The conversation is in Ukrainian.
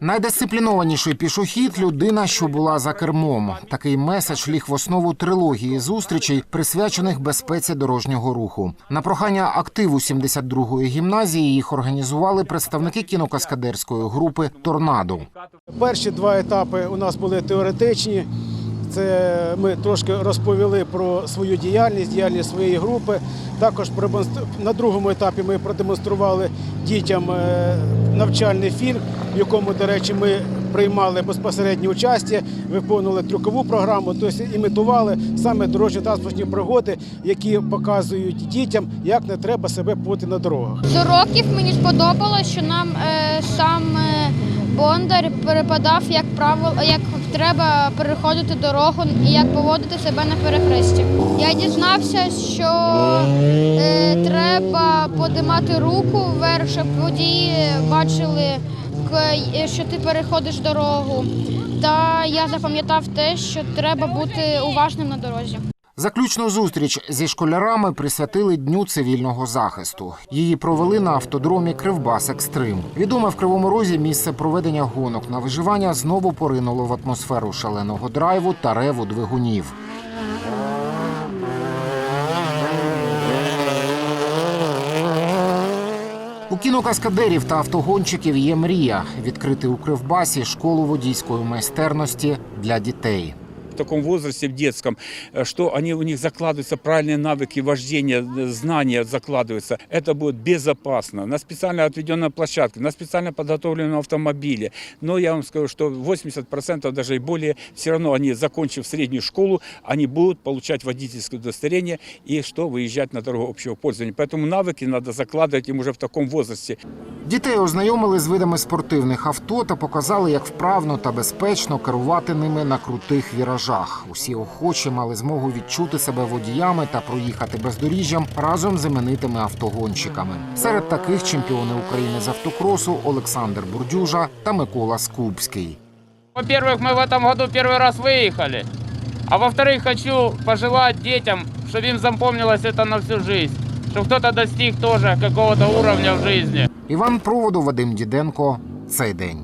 Найдисциплінованіший пішохід людина, що була за кермом. Такий меседж ліг в основу трилогії зустрічей, присвячених безпеці дорожнього руху. На прохання активу 72-ї гімназії їх організували представники кінокаскадерської групи Торнадо. Перші два етапи у нас були теоретичні. Це ми трошки розповіли про свою діяльність, діяльність своєї групи. Також на другому етапі ми продемонстрували дітям е, навчальний фільм, в якому, до речі, ми приймали безпосереднє участь, виконували трюкову програму, тобто імітували саме дорожньо-транспортні пригоди, які показують дітям, як не треба себе поводити на дорогах. З уроків мені сподобалось, що нам е, сам е, Бондар перепадав, як правило, як треба переходити дорогу і як поводити себе на перехресті. Я дізнався, що е, треба подимати руку вверх, щоб водії бачили, що ти переходиш дорогу. Та я запам'ятав те, що треба бути уважним на дорозі. Заключну зустріч зі школярами присвятили дню цивільного захисту. Її провели на автодромі Кривбас Екстрим. Відоме в Кривому Розі місце проведення гонок на виживання знову поринуло в атмосферу шаленого драйву та реву двигунів. У кінокаскадерів та автогонщиків є мрія відкрити у Кривбасі школу водійської майстерності для дітей в таком возрасте, в детском, э, что они, у них закладываются правильные навыки вождения, э, знания закладываются. Это будет безопасно. На специально отведенной площадке, на специально подготовленном автомобиле. Но я вам скажу, что 80% даже и более, все равно они, закончив среднюю школу, они будут получать водительское удостоверение и что выезжать на дорогу общего пользования. Поэтому навыки надо закладывать им уже в таком возрасте. Дітей ознайомили з видами спортивних авто та показали, як вправно та безпечно керувати ними на крутих віражах. Усі охочі мали змогу відчути себе водіями та проїхати бездоріжжям разом з іменитими автогонщиками. Серед таких чемпіони України з автокросу Олександр Бурдюжа та Микола Скупський. Во-первых, мы в этом году первый раз выехали. А во-вторых, хочу пожелать детям, чтобы им запомнилось это на всю жизнь. Чтобы кто-то достиг тоже какого-то уровня в жизни. Іван Проводу, Вадим Діденко. Цей день.